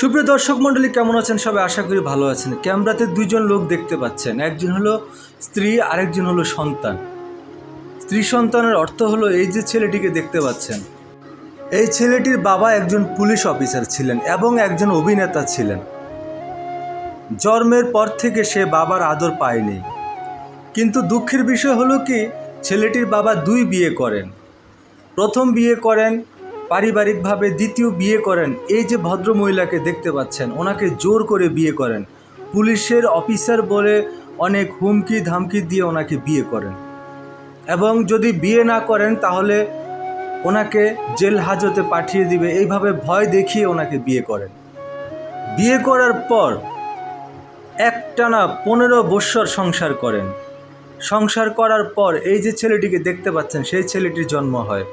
সুপ্রিয় দর্শক মণ্ডলী, কেমন আছেন সবাই? আশা করি ভালো আছেন। ক্যামেরাতে দুইজন লোক দেখতে পাচ্ছেন। একজন হলো স্ত্রী, আরেকজন হলো সন্তান। স্ত্রী সন্তানের অর্থ হলো এই যে ছেলেটিকে দেখতে পাচ্ছেন, এই ছেলেটির বাবা একজন পুলিশ অফিসার ছিলেন এবং একজন অভিনেতা ছিলেন। জন্মের পর থেকে সে বাবার আদর পায়নি। কিন্তু দুঃখের বিষয় হলো কি, ছেলেটির বাবা দুই বিয়ে করেন। প্রথম বিয়ে করেন পারিবারিকভাবে দ্বিতীয় বিয়ে করেন। এই যে ভদ্র মহিলাকে দেখতে পাচ্ছেন, ওনাকে জোর করে বিয়ে করেন। পুলিশের অফিসার বলে অনেক হুমকি ধামকি দিয়ে ওনাকে বিয়ে করেন। এবং যদি বিয়ে না করেন, তাহলে ওনাকে জেল হাজতে পাঠিয়ে দিবে। এইভাবে ভয় দেখিয়ে ওনাকে বিয়ে করেন। বিয়ে করার পর একটানা পনেরো বৎসর সংসার করেন। সংসার করার পর এই যে ছেলেটিকে দেখতে পাচ্ছেন, সেই ছেলেটির জন্ম হয়।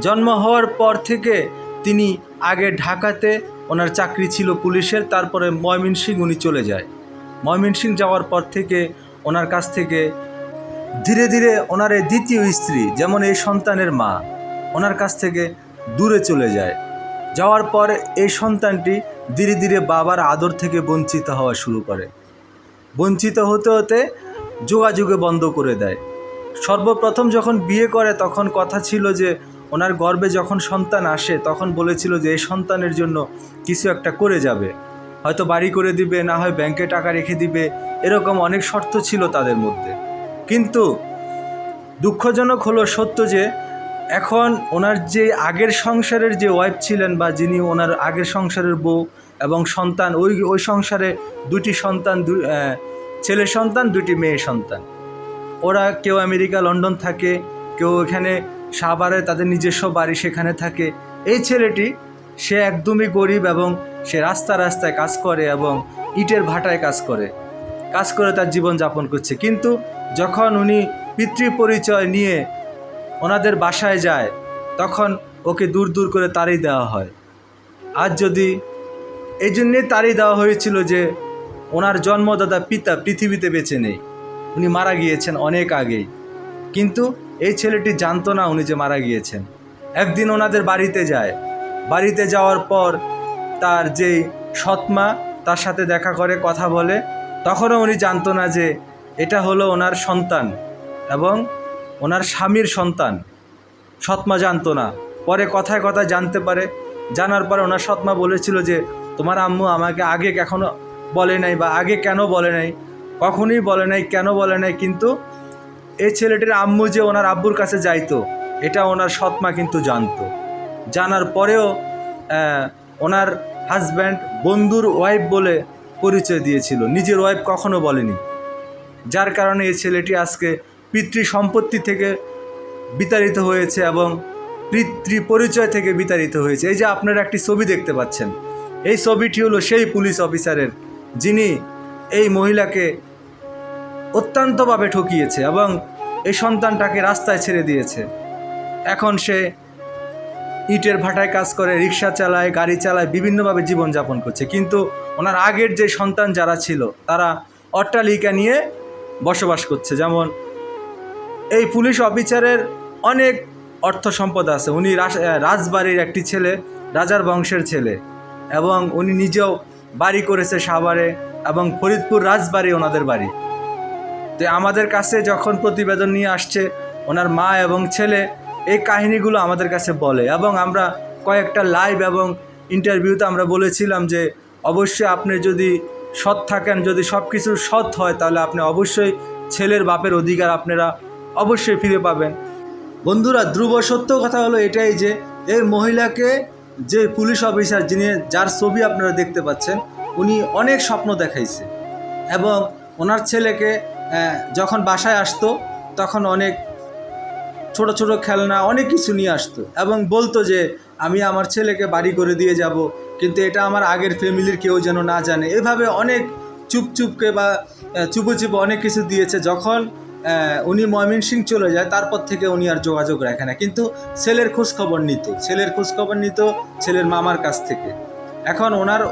জন্ম হওয়ার পর থেকে তিনি আগে ঢাকাতে ওনার চাকরি ছিল পুলিশের, তারপরে ময়মনসিং উনি চলে যায়। ময়মনসিং যাওয়ার পর থেকে ওনার কাছ থেকে ধীরে ধীরে ওনার এই দ্বিতীয় স্ত্রী, যেমন এই সন্তানের মা, ওনার কাছ থেকে দূরে চলে যায়। যাওয়ার পর এই সন্তানটি ধীরে ধীরে বাবার আদর থেকে বঞ্চিত হওয়া শুরু করে। বঞ্চিত হতে হতে যোগাযোগে বন্ধ করে দেয়। সর্বপ্রথম যখন বিয়ে করে, তখন কথা ছিল যে ওনার গর্বে যখন সন্তান আসে, তখন বলেছিল যে এই সন্তানের জন্য কিছু একটা করে যাবে। হয়তো বাড়ি করে দিবে, না হয় ব্যাংকে টাকা রেখে দিবে, এরকম অনেক শর্ত ছিল তাদের মধ্যে। কিন্তু দুঃখজনক হলো সত্য যে, এখন ওনার যে আগের সংসারের যে ওয়াইফ ছিলেন বা যিনি ওনার আগের সংসারের বউ এবং সন্তান, ওই ওই সংসারে দুটি সন্তান ছেলে সন্তান, দুটি মেয়ে সন্তান। ওরা কেউ আমেরিকা, লন্ডন থাকে কেউ এখানে সাভারে তাদের নিজস্ব বাড়ি সেখানে থাকে। এই ছেলেটি, সে একদমই গরিব এবং সে রাস্তা রাস্তায় কাজ করে এবং ইটের ভাটায় কাজ করে। কাজ করে তার জীবন যাপন করছে। কিন্তু যখন উনি পিতৃ পরিচয় নিয়ে ওনাদের বাসায় যায়, তখন ওকে দূর দূর করে তাড়িয়ে দেওয়া হয়। আজ যদি এই জন্যে তাড়িয়ে দেওয়া হয়েছিল যে ওনার জন্মদাতা পিতা পৃথিবীতে বেঁচে নেই, উনি মারা গিয়েছেন অনেক আগেই। কিন্তু এই ছেলেটি জানতো না উনি যে মারা গিয়েছেন। একদিন ওনাদের বাড়িতে যায়। বাড়িতে যাওয়ার পর তার যেই সৎমা, তার সাথে দেখা করে, কথা বলে, তখনও উনি জানতো না যে এটা হলো ওনার সন্তান এবং ওনার স্বামীর সন্তান। সৎমা জানতো না। পরে কথায় কথায় জানতে পারে। জানার পরে ওনার সৎমা বলেছিল যে, তোমার আম্মু আমাকে আগে কখনো বলে নাই বা আগে কেন বলে নাই? কখনোই বলে নাই, কেন বলে নাই? কিন্তু এই ছেলেটির আম্মু যে ওনার আব্বুর কাছে যাইতো, এটা ওনার সৎমা কিন্তু জানতো। জানার পরেও ওনার হাজব্যান্ড বন্ধুর ওয়াইফ বলে পরিচয় দিয়েছিল। নিজের ওয়াইফ কখনো বলেনি। যার কারণে এই ছেলেটি আজকে পিতৃ সম্পত্তি থেকে বিতাড়িত হয়েছে এবং পিতৃ পরিচয় থেকে বিতাড়িত হয়েছে। এই যে আপনারা একটি ছবি দেখতে পাচ্ছেন। এই ছবিটি হলো সেই পুলিশ অফিসারের যিনি এই মহিলাকে অত্যন্তভাবে ঠকিয়েছে এবং এই সন্তানটাকে রাস্তায় ছেড়ে দিয়েছে। এখন সে ইটের ভাটায় কাজ করে, রিক্সা চালায়, গাড়ি চালায়, বিভিন্নভাবে জীবনযাপন করছে। কিন্তু ওনার আগের যে সন্তান যারা ছিল, তারা অট্টালিকা নিয়ে বসবাস করছে। যেমন এই পুলিশ অফিসারের অনেক অর্থ সম্পদ আছে। উনি রাজবাড়ির একটি ছেলে, রাজার বংশের ছেলে এবং উনি নিজেও বাড়ি করেছে সাভারে এবং ফরিদপুর রাজবাড়ি ওনাদের বাড়ি। তো আমাদের কাছে যখন প্রতিবেদন নিয়ে আসছে, ওনার মা এবং ছেলে এই কাহিনীগুলো আমাদের কাছে বলে এবং আমরা কয়েকটা লাইভ এবং ইন্টারভিউতে আমরা বলেছিলাম যে, অবশ্যই আপনি যদি সৎ থাকেন, যদি সব কিছু সৎ হয়, তাহলে আপনি অবশ্যই ছেলের বাপের অধিকার আপনারা অবশ্যই ফিরে পাবেন। বন্ধুরা, ধ্রুব সত্য কথা হলো এটাই যে, এই মহিলাকে যে পুলিশ অফিসার যিনি, যার ছবি আপনারা দেখতে পাচ্ছেন, উনি অনেক স্বপ্ন দেখাইছে এবং ওনার ছেলেকে যখন বাসায় আসতো, তখন অনেক ছোট ছোট খেলনা, অনেক কিছু নিয়ে আসতো এবং বলতো যে, আমি আমার ছেলেকে বাড়ি করে দিয়ে যাব, কিন্তু এটা আমার আগের ফ্যামিলির কেউ যেন না জানে। এভাবে অনেক চুপ চুপকে বা চুপো অনেক কিছু দিয়েছে। যখন উনি ময়মনসিং চলে যায়, তারপর থেকে উনি আর যোগাযোগ রাখে না। কিন্তু ছেলের খোঁজখবর নিত। ছেলের খোঁজখবর নিত ছেলের মামার কাছ থেকে। এখন ওনার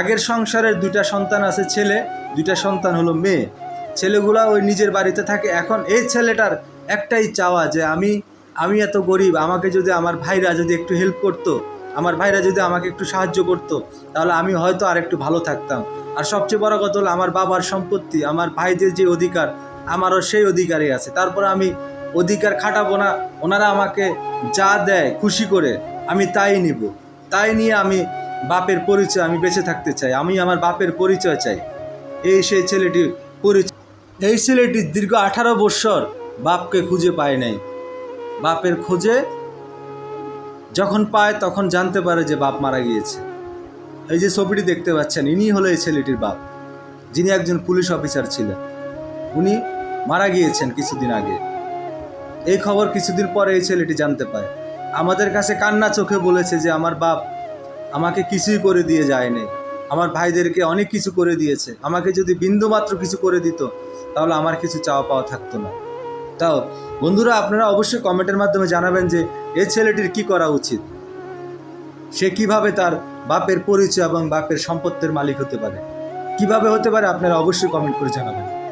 আগের সংসারের দুইটা সন্তান আছে, ছেলে, দুইটা সন্তান হলো মেয়ে। ছেলেগুলা ওই নিজের বাড়িতে থাকে। এখন এই ছেলেটার একটাই চাওয়া যে আমি আমি এত গরিব, আমাকে যদি আমার ভাইরা যদি একটু হেল্প করতো, আমার ভাইরা যদি আমাকে একটু সাহায্য করতো, তাহলে আমি হয়তো আর একটু ভালো থাকতাম। আর সবচেয়ে বড় কথা হলো আমার বাবার সম্পত্তি, আমার ভাইদের যে অধিকার, আমারও সেই অধিকারই আছে। তারপর আমি অধিকার খাটাবো না, ওনারা আমাকে যা দেয় খুশি করে আমি তাই নিব। তাই নিয়ে আমি বাপের পরিচয়, আমি বেঁচে থাকতে চাই। আমি আমার বাপের পরিচয় চাই। এই সেই ছেলেটির পরিচয়। এই ছেলেটি দীর্ঘ আঠারো বৎসর বাপকে খুঁজে পায় নাই। বাপের খোঁজে যখন পায় তখন জানতে পারে যে বাপ মারা গিয়েছে। এই যে ছবিটি দেখতে পাচ্ছেন ইনি হলো এই ছেলেটির বাপ, যিনি একজন পুলিশ অফিসার ছিলেন। উনি মারা গিয়েছেন কিছুদিন আগে। এই খবর কিছুদিন পরে এই ছেলেটি জানতে পায়। আমাদের কাছে কান্না চোখে বলেছে যে আমার বাপ আমাকে কিছুই করে দিয়ে যায়নি। আমার ভাইদেরকে অনেক কিছু করে দিয়েছে। আমাকে যদি বিন্দুমাত্র কিছু করে দিত তাহলে আমার কিছু চাওয়া পাওয়া থাকতো না। তাও, বন্ধুরা, আপনারা অবশ্যই কমেন্টের মাধ্যমে জানাবেন যে এ ছেলেটির কি করা উচিত। সে কীভাবে তার বাপের পরিচয় এবং বাপের সম্পত্তির মালিক হতে পারে। কীভাবে হতে পারে, আপনারা অবশ্যই কমেন্ট করে জানাবেন।